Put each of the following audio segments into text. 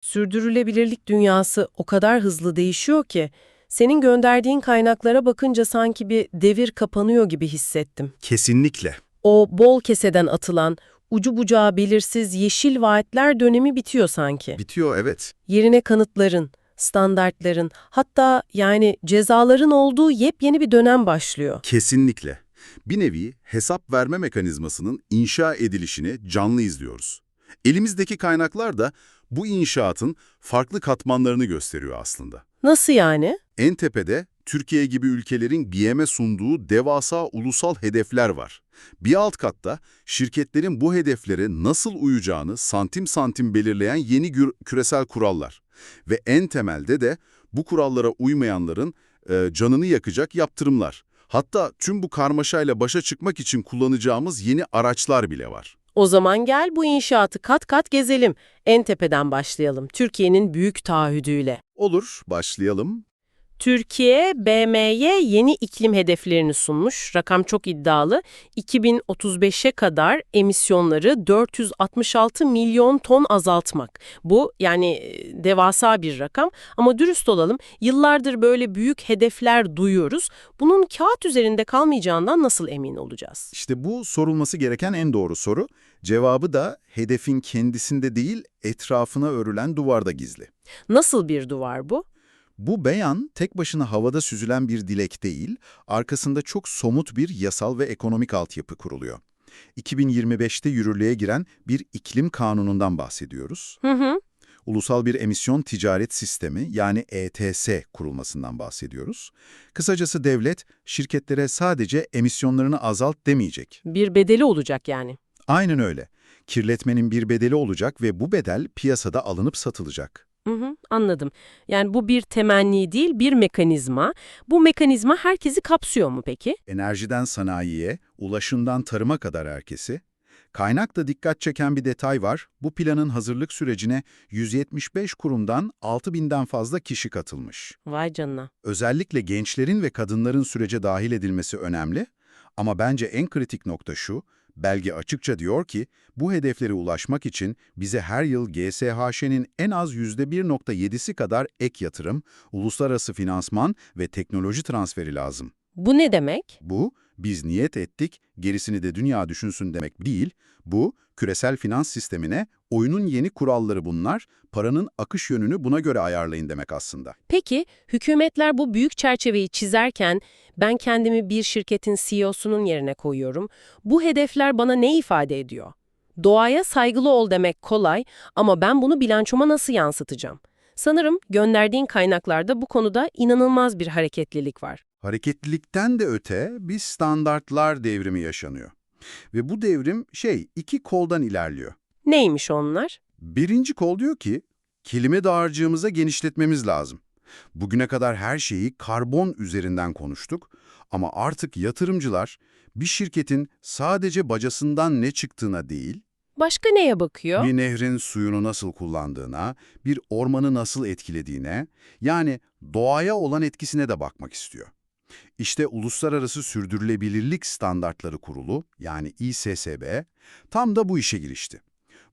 Sürdürülebilirlik dünyası o kadar hızlı değişiyor ki, senin gönderdiğin kaynaklara bakınca sanki bir devir kapanıyor gibi hissettim. Kesinlikle. O bol keseden atılan, ucu bucağı belirsiz yeşil vaatler dönemi bitiyor sanki. Bitiyor evet. Yerine kanıtların, standartların, hatta yani cezaların olduğu yepyeni bir dönem başlıyor. Kesinlikle. Bir nevi hesap verme mekanizmasının inşa edilişini canlı izliyoruz. Elimizdeki kaynaklar da bu inşaatın farklı katmanlarını gösteriyor aslında. Nasıl yani? En tepede Türkiye gibi ülkelerin BİM'e sunduğu devasa ulusal hedefler var. Bir alt katta şirketlerin bu hedeflere nasıl uyacağını santim santim belirleyen yeni küresel kurallar. Ve en temelde de bu kurallara uymayanların e, canını yakacak yaptırımlar. Hatta tüm bu karmaşayla başa çıkmak için kullanacağımız yeni araçlar bile var. O zaman gel bu inşaatı kat kat gezelim. En tepeden başlayalım. Türkiye'nin büyük taahhüdüyle. Olur, başlayalım. Türkiye, BM'ye yeni iklim hedeflerini sunmuş. Rakam çok iddialı. 2035'e kadar emisyonları 466 milyon ton azaltmak. Bu yani e, devasa bir rakam ama dürüst olalım. Yıllardır böyle büyük hedefler duyuyoruz. Bunun kağıt üzerinde kalmayacağından nasıl emin olacağız? İşte bu sorulması gereken en doğru soru. Cevabı da hedefin kendisinde değil, etrafına örülen duvarda gizli. Nasıl bir duvar bu? Bu beyan tek başına havada süzülen bir dilek değil, arkasında çok somut bir yasal ve ekonomik altyapı kuruluyor. 2025'te yürürlüğe giren bir iklim kanunundan bahsediyoruz. Hı hı. Ulusal bir emisyon ticaret sistemi yani ETS kurulmasından bahsediyoruz. Kısacası devlet şirketlere sadece emisyonlarını azalt demeyecek. Bir bedeli olacak yani. Aynen öyle. Kirletmenin bir bedeli olacak ve bu bedel piyasada alınıp satılacak. Hı hı, anladım. Yani bu bir temenni değil, bir mekanizma. Bu mekanizma herkesi kapsıyor mu peki? Enerjiden sanayiye, ulaşımdan tarıma kadar herkesi. Kaynakta dikkat çeken bir detay var. Bu planın hazırlık sürecine 175 kurumdan 6000'den fazla kişi katılmış. Vay canına. Özellikle gençlerin ve kadınların sürece dahil edilmesi önemli. Ama bence en kritik nokta şu, belge açıkça diyor ki bu hedeflere ulaşmak için bize her yıl GSHŞ'nin en az %1.7'si kadar ek yatırım, uluslararası finansman ve teknoloji transferi lazım. Bu ne demek? Bu, biz niyet ettik, gerisini de dünya düşünsün demek değil, bu, küresel finans sistemine oyunun yeni kuralları bunlar, paranın akış yönünü buna göre ayarlayın demek aslında. Peki, hükümetler bu büyük çerçeveyi çizerken ben kendimi bir şirketin CEO'sunun yerine koyuyorum. Bu hedefler bana ne ifade ediyor? Doğaya saygılı ol demek kolay ama ben bunu bilançoma nasıl yansıtacağım? Sanırım gönderdiğin kaynaklarda bu konuda inanılmaz bir hareketlilik var. Hareketlilikten de öte bir standartlar devrimi yaşanıyor. Ve bu devrim şey, iki koldan ilerliyor. Neymiş onlar? Birinci kol diyor ki, kelime dağarcığımıza genişletmemiz lazım. Bugüne kadar her şeyi karbon üzerinden konuştuk ama artık yatırımcılar bir şirketin sadece bacasından ne çıktığına değil, Başka neye bakıyor? bir nehrin suyunu nasıl kullandığına, bir ormanı nasıl etkilediğine, yani doğaya olan etkisine de bakmak istiyor. İşte Uluslararası Sürdürülebilirlik Standartları Kurulu, yani İSSB, tam da bu işe girişti.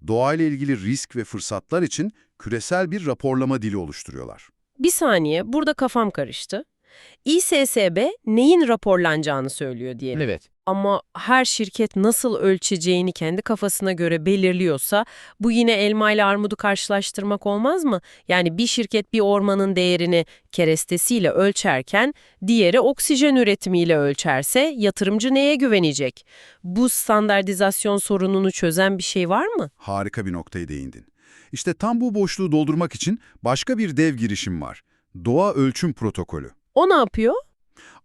Doğayla ilgili risk ve fırsatlar için küresel bir raporlama dili oluşturuyorlar. Bir saniye, burada kafam karıştı. İSSB neyin raporlanacağını söylüyor diyelim. Evet. Ama her şirket nasıl ölçeceğini kendi kafasına göre belirliyorsa bu yine elma ile armudu karşılaştırmak olmaz mı? Yani bir şirket bir ormanın değerini kerestesiyle ölçerken diğeri oksijen üretimiyle ölçerse yatırımcı neye güvenecek? Bu standartizasyon sorununu çözen bir şey var mı? Harika bir noktaya değindin. İşte tam bu boşluğu doldurmak için başka bir dev girişim var. Doğa Ölçüm Protokolü. O ne yapıyor?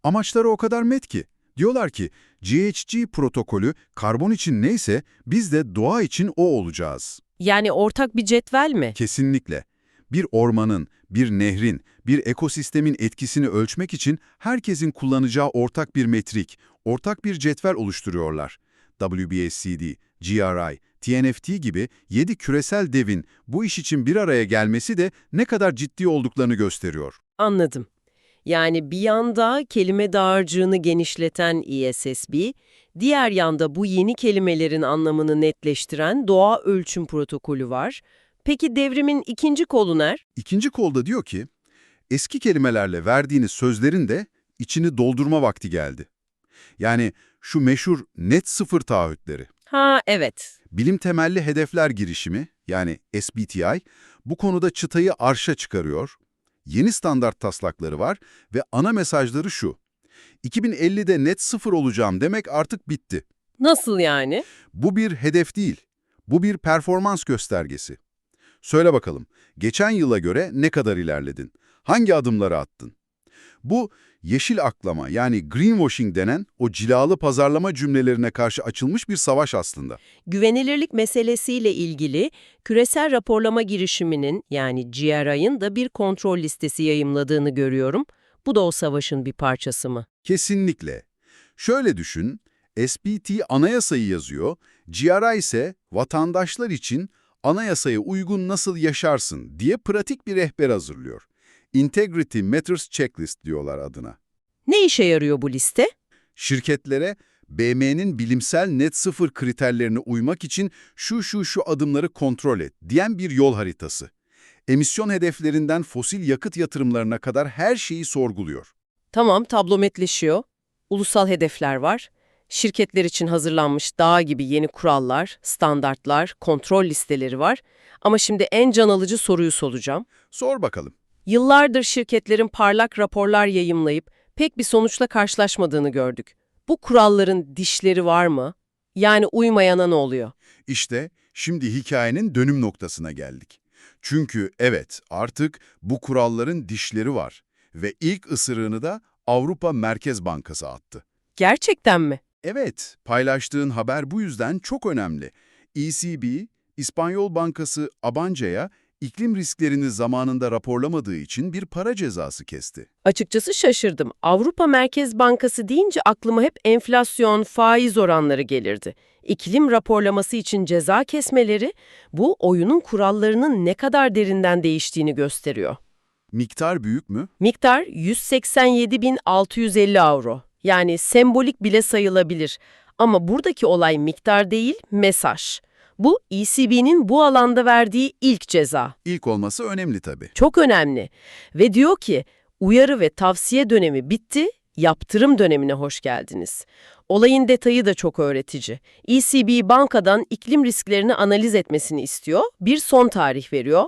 Amaçları o kadar met ki. Diyorlar ki GHG protokolü karbon için neyse biz de doğa için o olacağız. Yani ortak bir cetvel mi? Kesinlikle. Bir ormanın, bir nehrin, bir ekosistemin etkisini ölçmek için herkesin kullanacağı ortak bir metrik, ortak bir cetvel oluşturuyorlar. WBSCD, GRI, TNFT gibi 7 küresel devin bu iş için bir araya gelmesi de ne kadar ciddi olduklarını gösteriyor. Anladım. Yani bir yanda kelime dağarcığını genişleten ISSB, diğer yanda bu yeni kelimelerin anlamını netleştiren doğa ölçüm protokolü var. Peki devrimin ikinci kolu ner? İkinci kolda diyor ki, eski kelimelerle verdiğiniz sözlerin de içini doldurma vakti geldi. Yani şu meşhur net sıfır taahhütleri. Ha evet. Bilim temelli hedefler girişimi yani SBTI bu konuda çıtayı arşa çıkarıyor. Yeni standart taslakları var ve ana mesajları şu. 2050'de net sıfır olacağım demek artık bitti. Nasıl yani? Bu bir hedef değil. Bu bir performans göstergesi. Söyle bakalım, geçen yıla göre ne kadar ilerledin? Hangi adımları attın? Bu yeşil aklama yani greenwashing denen o cilalı pazarlama cümlelerine karşı açılmış bir savaş aslında. Güvenilirlik meselesiyle ilgili küresel raporlama girişiminin yani GRI'ın da bir kontrol listesi yayımladığını görüyorum. Bu da o savaşın bir parçası mı? Kesinlikle. Şöyle düşün, SBT anayasayı yazıyor, GRI ise vatandaşlar için anayasaya uygun nasıl yaşarsın diye pratik bir rehber hazırlıyor. Integrity Matters Checklist diyorlar adına. Ne işe yarıyor bu liste? Şirketlere BM'nin bilimsel net sıfır kriterlerine uymak için şu şu şu adımları kontrol et diyen bir yol haritası. Emisyon hedeflerinden fosil yakıt yatırımlarına kadar her şeyi sorguluyor. Tamam tablometleşiyor. Ulusal hedefler var. Şirketler için hazırlanmış dağ gibi yeni kurallar, standartlar, kontrol listeleri var. Ama şimdi en can alıcı soruyu soracağım. Sor bakalım. Yıllardır şirketlerin parlak raporlar yayımlayıp pek bir sonuçla karşılaşmadığını gördük. Bu kuralların dişleri var mı? Yani uymayana ne oluyor? İşte şimdi hikayenin dönüm noktasına geldik. Çünkü evet artık bu kuralların dişleri var ve ilk ısırığını da Avrupa Merkez Bankası attı. Gerçekten mi? Evet, paylaştığın haber bu yüzden çok önemli. ECB, İspanyol Bankası Abanca'ya iklim risklerini zamanında raporlamadığı için bir para cezası kesti. Açıkçası şaşırdım. Avrupa Merkez Bankası deyince aklıma hep enflasyon, faiz oranları gelirdi. İklim raporlaması için ceza kesmeleri bu oyunun kurallarının ne kadar derinden değiştiğini gösteriyor. Miktar büyük mü? Miktar 187.650 avro. Yani sembolik bile sayılabilir. Ama buradaki olay miktar değil, mesaj. Bu ECB'nin bu alanda verdiği ilk ceza. İlk olması önemli tabii. Çok önemli. Ve diyor ki, uyarı ve tavsiye dönemi bitti, yaptırım dönemine hoş geldiniz. Olayın detayı da çok öğretici. ECB bankadan iklim risklerini analiz etmesini istiyor, bir son tarih veriyor.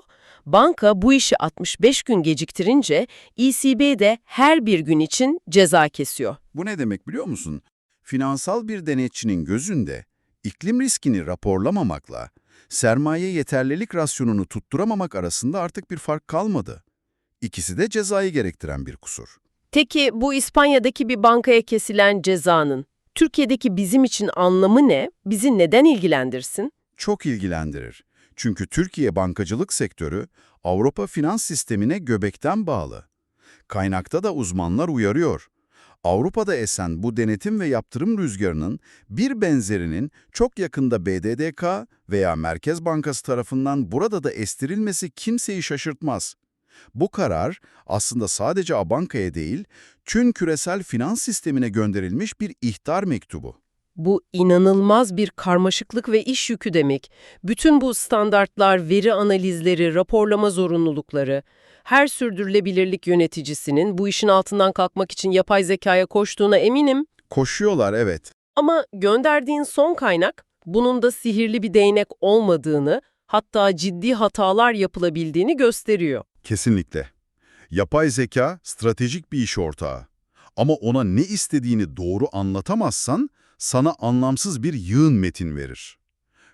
Banka bu işi 65 gün geciktirince ECB de her bir gün için ceza kesiyor. Bu ne demek biliyor musun? Finansal bir denetçinin gözünde iklim riskini raporlamamakla sermaye yeterlilik rasyonunu tutturamamak arasında artık bir fark kalmadı. İkisi de cezayı gerektiren bir kusur. Peki bu İspanya'daki bir bankaya kesilen cezanın Türkiye'deki bizim için anlamı ne? Bizi neden ilgilendirsin? Çok ilgilendirir. Çünkü Türkiye bankacılık sektörü Avrupa finans sistemine göbekten bağlı. Kaynakta da uzmanlar uyarıyor. Avrupa'da esen bu denetim ve yaptırım rüzgarının bir benzerinin çok yakında BDDK veya Merkez Bankası tarafından burada da estirilmesi kimseyi şaşırtmaz. Bu karar aslında sadece Abanka'ya değil, tüm küresel finans sistemine gönderilmiş bir ihtar mektubu. Bu inanılmaz bir karmaşıklık ve iş yükü demek. Bütün bu standartlar, veri analizleri, raporlama zorunlulukları, her sürdürülebilirlik yöneticisinin bu işin altından kalkmak için yapay zekaya koştuğuna eminim. Koşuyorlar evet. Ama gönderdiğin son kaynak bunun da sihirli bir değnek olmadığını, hatta ciddi hatalar yapılabildiğini gösteriyor. Kesinlikle. Yapay zeka stratejik bir iş ortağı. Ama ona ne istediğini doğru anlatamazsan sana anlamsız bir yığın metin verir.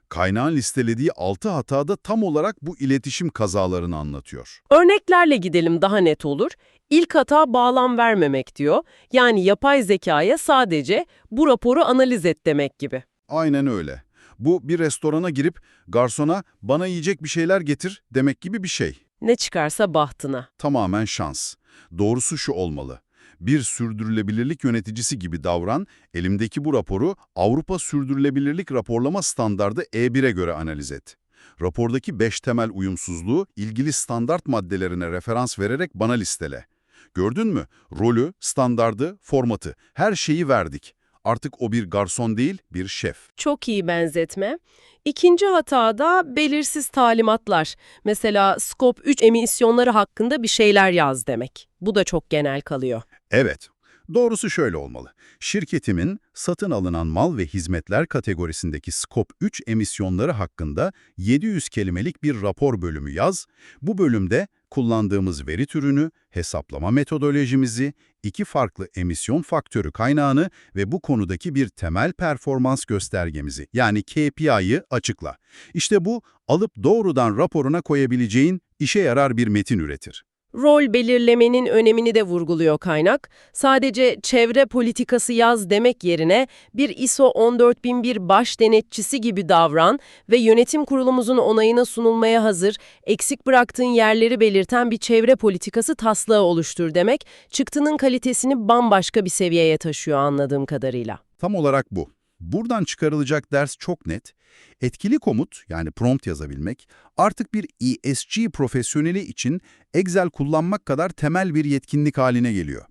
Kaynağın listelediği 6 hata da tam olarak bu iletişim kazalarını anlatıyor. Örneklerle gidelim daha net olur. İlk hata bağlam vermemek diyor. Yani yapay zekaya sadece bu raporu analiz et demek gibi. Aynen öyle. Bu bir restorana girip garsona bana yiyecek bir şeyler getir demek gibi bir şey. Ne çıkarsa bahtına. Tamamen şans. Doğrusu şu olmalı. Bir sürdürülebilirlik yöneticisi gibi davran, elimdeki bu raporu Avrupa Sürdürülebilirlik Raporlama Standardı E1'e göre analiz et. Rapordaki 5 temel uyumsuzluğu ilgili standart maddelerine referans vererek bana listele. Gördün mü? Rolü, standardı, formatı, her şeyi verdik. Artık o bir garson değil, bir şef. Çok iyi benzetme. İkinci hata da belirsiz talimatlar. Mesela Scope 3 emisyonları hakkında bir şeyler yaz demek. Bu da çok genel kalıyor. Evet, doğrusu şöyle olmalı. Şirketimin satın alınan mal ve hizmetler kategorisindeki Scope 3 emisyonları hakkında 700 kelimelik bir rapor bölümü yaz. Bu bölümde kullandığımız veri türünü, hesaplama metodolojimizi, iki farklı emisyon faktörü kaynağını ve bu konudaki bir temel performans göstergemizi yani KPI'yi açıkla. İşte bu alıp doğrudan raporuna koyabileceğin işe yarar bir metin üretir. Rol belirlemenin önemini de vurguluyor kaynak. Sadece çevre politikası yaz demek yerine bir ISO 14001 baş denetçisi gibi davran ve yönetim kurulumuzun onayına sunulmaya hazır, eksik bıraktığın yerleri belirten bir çevre politikası taslağı oluştur demek, çıktının kalitesini bambaşka bir seviyeye taşıyor anladığım kadarıyla. Tam olarak bu. Buradan çıkarılacak ders çok net. Etkili komut yani prompt yazabilmek artık bir ESG profesyoneli için Excel kullanmak kadar temel bir yetkinlik haline geliyor.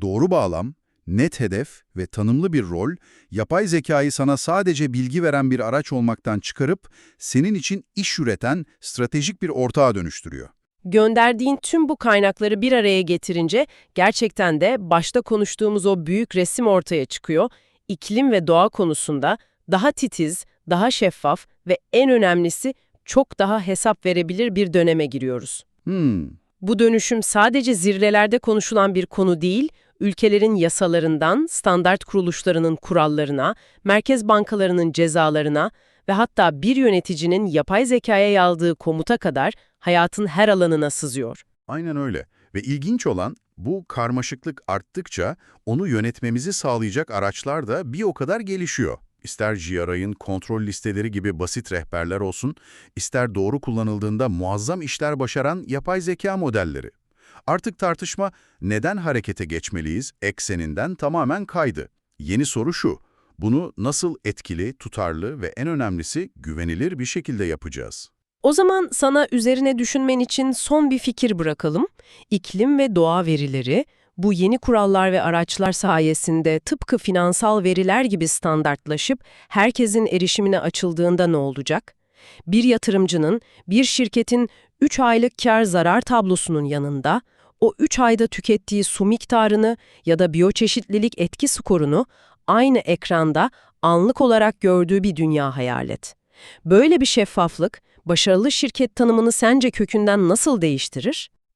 Doğru bağlam, net hedef ve tanımlı bir rol, yapay zekayı sana sadece bilgi veren bir araç olmaktan çıkarıp senin için iş üreten stratejik bir ortağa dönüştürüyor. Gönderdiğin tüm bu kaynakları bir araya getirince gerçekten de başta konuştuğumuz o büyük resim ortaya çıkıyor. İklim ve doğa konusunda daha titiz, daha şeffaf ve en önemlisi çok daha hesap verebilir bir döneme giriyoruz. Hmm, Bu dönüşüm sadece zirvelerde konuşulan bir konu değil, ülkelerin yasalarından, standart kuruluşlarının kurallarına, merkez bankalarının cezalarına ve hatta bir yöneticinin yapay zekaya yaldığı komuta kadar hayatın her alanına sızıyor. Aynen öyle. Ve ilginç olan bu karmaşıklık arttıkça onu yönetmemizi sağlayacak araçlar da bir o kadar gelişiyor. İster GRI'ın kontrol listeleri gibi basit rehberler olsun, ister doğru kullanıldığında muazzam işler başaran yapay zeka modelleri. Artık tartışma neden harekete geçmeliyiz ekseninden tamamen kaydı. Yeni soru şu, bunu nasıl etkili, tutarlı ve en önemlisi güvenilir bir şekilde yapacağız? O zaman sana üzerine düşünmen için son bir fikir bırakalım. İklim ve doğa verileri, bu yeni kurallar ve araçlar sayesinde tıpkı finansal veriler gibi standartlaşıp herkesin erişimine açıldığında ne olacak? Bir yatırımcının, bir şirketin 3 aylık kar zarar tablosunun yanında, o 3 ayda tükettiği su miktarını ya da biyoçeşitlilik etki skorunu aynı ekranda anlık olarak gördüğü bir dünya hayal et. Böyle bir şeffaflık, başarılı şirket tanımını sence kökünden nasıl değiştirir?